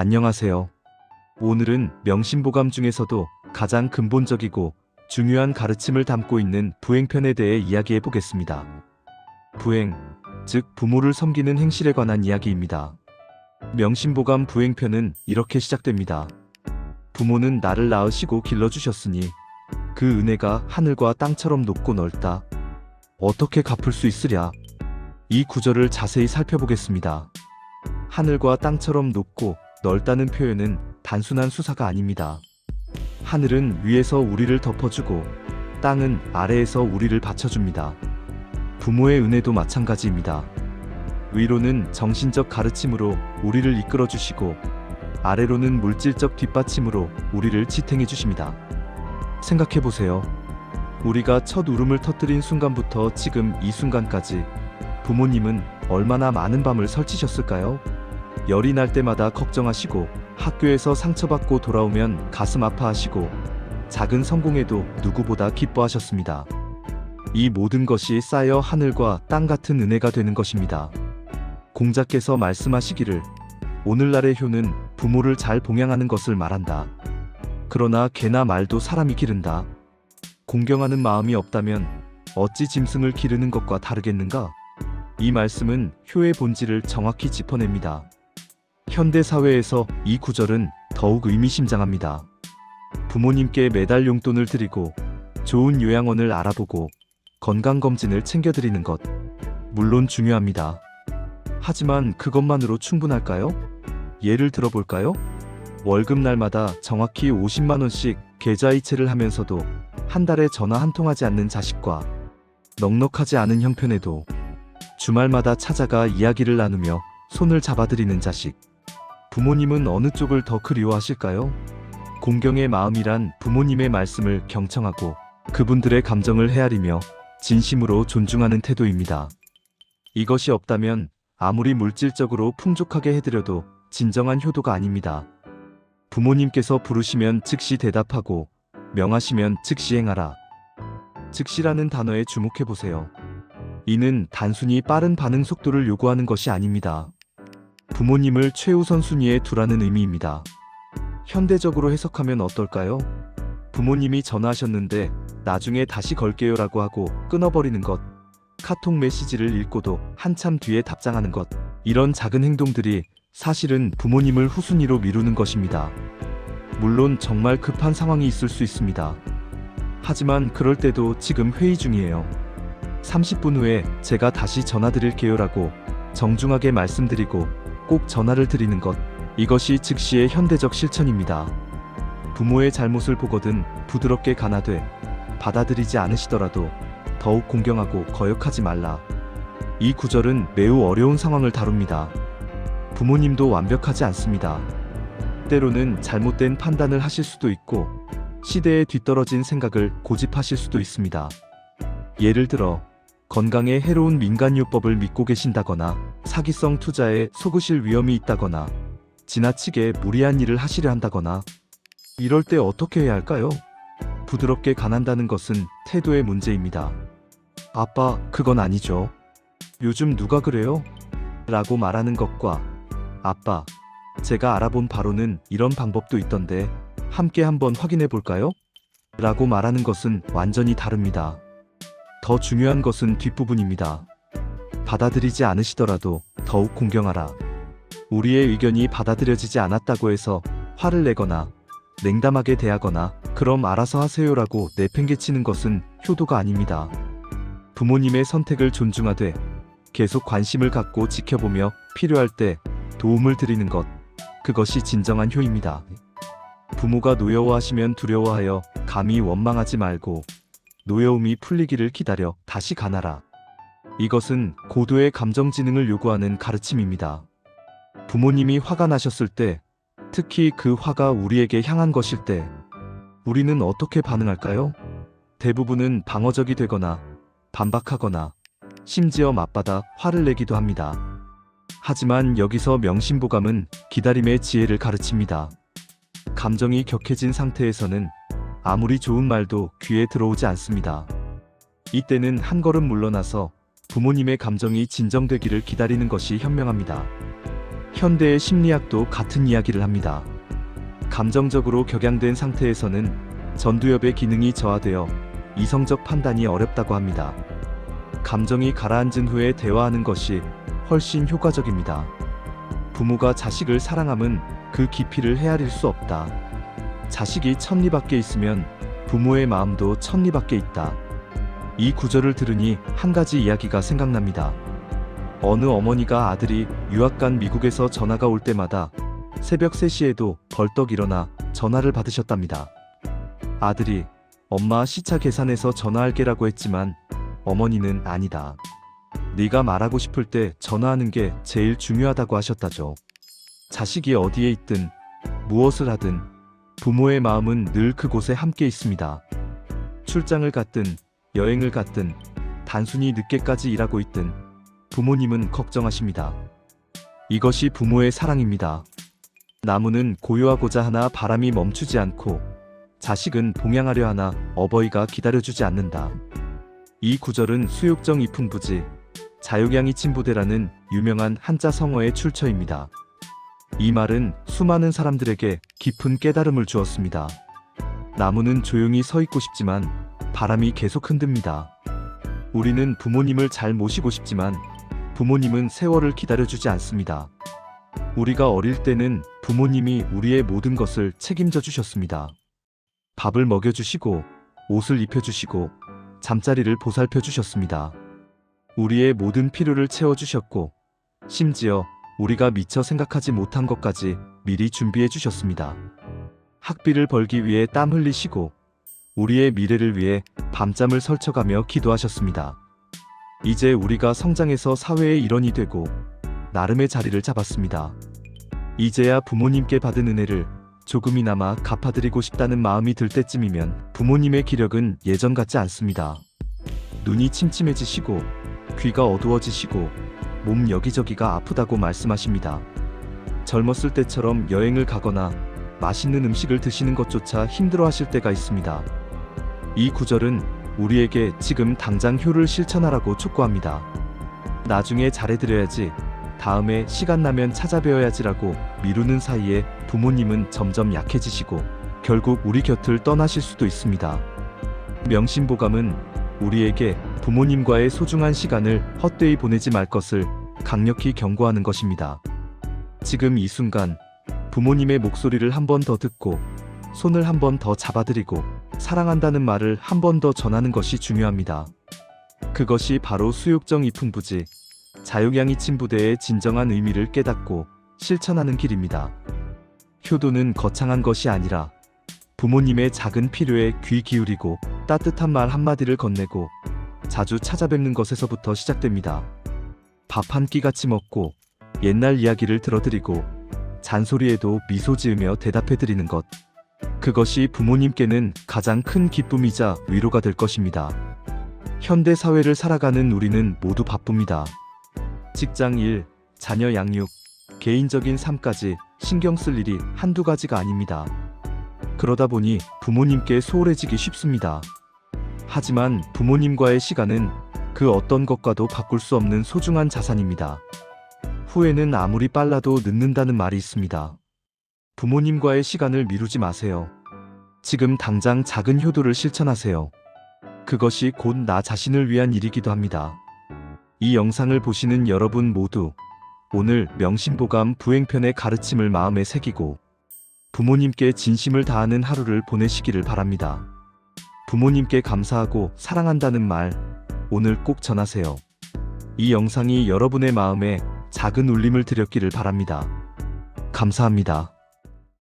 안녕하세요. 오늘은 명심보감 중에서도 가장 근본적이고 중요한 가르침을 담고 있는 부행편에 대해 이야기해 보겠습니다. 부행, 즉 부모를 섬기는 행실에 관한 이야기입니다. 명심보감 부행편은 이렇게 시작됩니다. 부모는 나를 낳으시고 길러주셨으니 그 은혜가 하늘과 땅처럼 높고 넓다. 어떻게 갚을 수 있으랴? 이 구절을 자세히 살펴보겠습니다. 하늘과 땅처럼 높고 넓다는 표현은 단순한 수사가 아닙니다. 하늘은 위에서 우리를 덮어주고 땅은 아래에서 우리를 받쳐줍니다. 부모의 은혜도 마찬가지입니다. 위로는 정신적 가르침으로 우리를 이끌어 주시고 아래로는 물질적 뒷받침으로 우리를 지탱해 주십니다. 생각해 보세요. 우리가 첫 울음을 터뜨린 순간부터 지금 이 순간까지 부모님은 얼마나 많은 밤을 설치셨을까요? 열이 날 때마다 걱정하시고 학교에서 상처받고 돌아오면 가슴 아파하시고 작은 성공에도 누구보다 기뻐하셨습니다. 이 모든 것이 쌓여 하늘과 땅 같은 은혜가 되는 것입니다. 공자께서 말씀하시기를 오늘날의 효는 부모를 잘 봉양하는 것을 말한다. 그러나 개나 말도 사람이 기른다. 공경하는 마음이 없다면 어찌 짐승을 기르는 것과 다르겠는가? 이 말씀은 효의 본질을 정확히 짚어냅니다. 현대 사회에서 이 구절은 더욱 의미심장합니다. 부모님께 매달 용돈을 드리고 좋은 요양원을 알아보고 건강검진을 챙겨드리는 것. 물론 중요합니다. 하지만 그것만으로 충분할까요? 예를 들어볼까요? 월급날마다 정확히 50만원씩 계좌이체를 하면서도 한 달에 전화 한 통하지 않는 자식과 넉넉하지 않은 형편에도 주말마다 찾아가 이야기를 나누며 손을 잡아드리는 자식. 부모님은 어느 쪽을 더 그리워하실까요? 공경의 마음이란 부모님의 말씀을 경청하고 그분들의 감정을 헤아리며 진심으로 존중하는 태도입니다. 이것이 없다면 아무리 물질적으로 풍족하게 해드려도 진정한 효도가 아닙니다. 부모님께서 부르시면 즉시 대답하고 명하시면 즉시 행하라. 즉시라는 단어에 주목해 보세요. 이는 단순히 빠른 반응 속도를 요구하는 것이 아닙니다. 부모님을 최우선 순위에 두라는 의미입니다. 현대적으로 해석하면 어떨까요? 부모님이 전화하셨는데 나중에 다시 걸게요 라고 하고 끊어버리는 것. 카톡 메시지를 읽고도 한참 뒤에 답장하는 것. 이런 작은 행동들이 사실은 부모님을 후순위로 미루는 것입니다. 물론 정말 급한 상황이 있을 수 있습니다. 하지만 그럴 때도 지금 회의 중이에요. 30분 후에 제가 다시 전화드릴게요 라고 정중하게 말씀드리고 꼭 전화를 드리는 것. 이것이 즉시의 현대적 실천입니다. 부모의 잘못을 보거든 부드럽게 가나되 받아들이지 않으시더라도 더욱 공경하고 거역하지 말라. 이 구절은 매우 어려운 상황을 다룹니다. 부모님도 완벽하지 않습니다. 때로는 잘못된 판단을 하실 수도 있고 시대에 뒤떨어진 생각을 고집하실 수도 있습니다. 예를 들어 건강에 해로운 민간요법을 믿고 계신다거나 사기성 투자에 속으실 위험이 있다거나 지나치게 무리한 일을 하시려 한다거나 이럴 때 어떻게 해야 할까요? 부드럽게 가난다는 것은 태도의 문제입니다. 아빠, 그건 아니죠. 요즘 누가 그래요? 라고 말하는 것과 아빠, 제가 알아본 바로는 이런 방법도 있던데 함께 한번 확인해 볼까요? 라고 말하는 것은 완전히 다릅니다. 더 중요한 것은 뒷부분입니다. 받아들이지 않으시더라도 더욱 공경하라. 우리의 의견이 받아들여지지 않았다고 해서 화를 내거나 냉담하게 대하거나 그럼 알아서 하세요라고 내팽개치는 것은 효도가 아닙니다. 부모님의 선택을 존중하되 계속 관심을 갖고 지켜보며 필요할 때 도움을 드리는 것. 그것이 진정한 효입니다. 부모가 노여워하시면 두려워하여 감히 원망하지 말고 노여움이 풀리기를 기다려 다시 가나라. 이것은 고도의 감정 지능을 요구하는 가르침입니다. 부모님이 화가 나셨을 때, 특히 그 화가 우리에게 향한 것일 때, 우리는 어떻게 반응할까요? 대부분은 방어적이 되거나 반박하거나 심지어 맞받아 화를 내기도 합니다. 하지만 여기서 명심보감은 기다림의 지혜를 가르칩니다. 감정이 격해진 상태에서는 아무리 좋은 말도 귀에 들어오지 않습니다. 이때는 한 걸음 물러나서 부모님의 감정이 진정되기를 기다리는 것이 현명합니다. 현대의 심리학도 같은 이야기를 합니다. 감정적으로 격양된 상태에서는 전두엽의 기능이 저하되어 이성적 판단이 어렵다고 합니다. 감정이 가라앉은 후에 대화하는 것이 훨씬 효과적입니다. 부모가 자식을 사랑함은 그 깊이를 헤아릴 수 없다. 자식이 천리 밖에 있으면 부모의 마음도 천리 밖에 있다. 이 구절을 들으니 한 가지 이야기가 생각납니다. 어느 어머니가 아들이 유학 간 미국에서 전화가 올 때마다 새벽 3시에도 벌떡 일어나 전화를 받으셨답니다. 아들이 엄마 시차 계산해서 전화할게라고 했지만 어머니는 아니다. 네가 말하고 싶을 때 전화하는 게 제일 중요하다고 하셨다죠. 자식이 어디에 있든 무엇을 하든 부모의 마음은 늘 그곳에 함께 있습니다. 출장을 갔든 여행을 갔든 단순히 늦게까지 일하고 있든 부모님은 걱정하십니다. 이것이 부모의 사랑입니다. 나무는 고요하고자 하나 바람이 멈추지 않고 자식은 봉양하려 하나 어버이가 기다려주지 않는다. 이 구절은 수욕정 이풍부지 자욕양이 침부대라는 유명한 한자 성어의 출처입니다. 이 말은 수많은 사람들에게 깊은 깨달음을 주었습니다. 나무는 조용히 서 있고 싶지만 바람이 계속 흔듭니다. 우리는 부모님을 잘 모시고 싶지만 부모님은 세월을 기다려주지 않습니다. 우리가 어릴 때는 부모님이 우리의 모든 것을 책임져 주셨습니다. 밥을 먹여주시고, 옷을 입혀주시고, 잠자리를 보살펴 주셨습니다. 우리의 모든 필요를 채워주셨고, 심지어 우리가 미처 생각하지 못한 것까지 미리 준비해 주셨습니다. 학비를 벌기 위해 땀 흘리시고, 우리의 미래를 위해 밤잠을 설쳐가며 기도하셨습니다. 이제 우리가 성장해서 사회의 일원이 되고, 나름의 자리를 잡았습니다. 이제야 부모님께 받은 은혜를 조금이나마 갚아드리고 싶다는 마음이 들 때쯤이면 부모님의 기력은 예전 같지 않습니다. 눈이 침침해지시고 귀가 어두워지시고 몸 여기저기가 아프다고 말씀하십니다. 젊었을 때처럼 여행을 가거나 맛있는 음식을 드시는 것조차 힘들어 하실 때가 있습니다. 이 구절은 우리에게 지금 당장 효를 실천하라고 촉구합니다. 나중에 잘해드려야지 다음에 시간 나면 찾아뵈어야지라고 미루는 사이에 부모님은 점점 약해지시고 결국 우리 곁을 떠나실 수도 있습니다. 명심보감은 우리에게 부모님과의 소중한 시간을 헛되이 보내지 말 것을 강력히 경고하는 것입니다. 지금 이 순간 부모님의 목소리를 한 번 더 듣고 손을 한 번 더 잡아드리고 사랑한다는 말을 한 번 더 전하는 것이 중요합니다. 그것이 바로 수욕정 이풍부지 자유양이 침부대의 진정한 의미를 깨닫고 실천하는 길입니다. 효도는 거창한 것이 아니라 부모님의 작은 필요에 귀 기울이고 따뜻한 말 한마디를 건네고 자주 찾아뵙는 것에서부터 시작됩니다. 밥 한 끼 같이 먹고 옛날 이야기를 들어드리고 잔소리에도 미소 지으며 대답해드리는 것. 그것이 부모님께는 가장 큰 기쁨이자 위로가 될 것입니다. 현대 사회를 살아가는 우리는 모두 바쁩니다. 직장 일, 자녀 양육, 개인적인 삶까지 신경 쓸 일이 한두 가지가 아닙니다. 그러다 보니 부모님께 소홀해지기 쉽습니다. 하지만 부모님과의 시간은 그 어떤 것과도 바꿀 수 없는 소중한 자산입니다. 후회는 아무리 빨라도 늦는다는 말이 있습니다. 부모님과의 시간을 미루지 마세요. 지금 당장 작은 효도를 실천하세요. 그것이 곧 나 자신을 위한 일이기도 합니다. 이 영상을 보시는 여러분 모두 오늘 명심보감 부행편의 가르침을 마음에 새기고 부모님께 진심을 다하는 하루를 보내시기를 바랍니다. 부모님께 감사하고 사랑한다는 말 오늘 꼭 전하세요. 이 영상이 여러분의 마음에 작은 울림을 드렸기를 바랍니다. 감사합니다.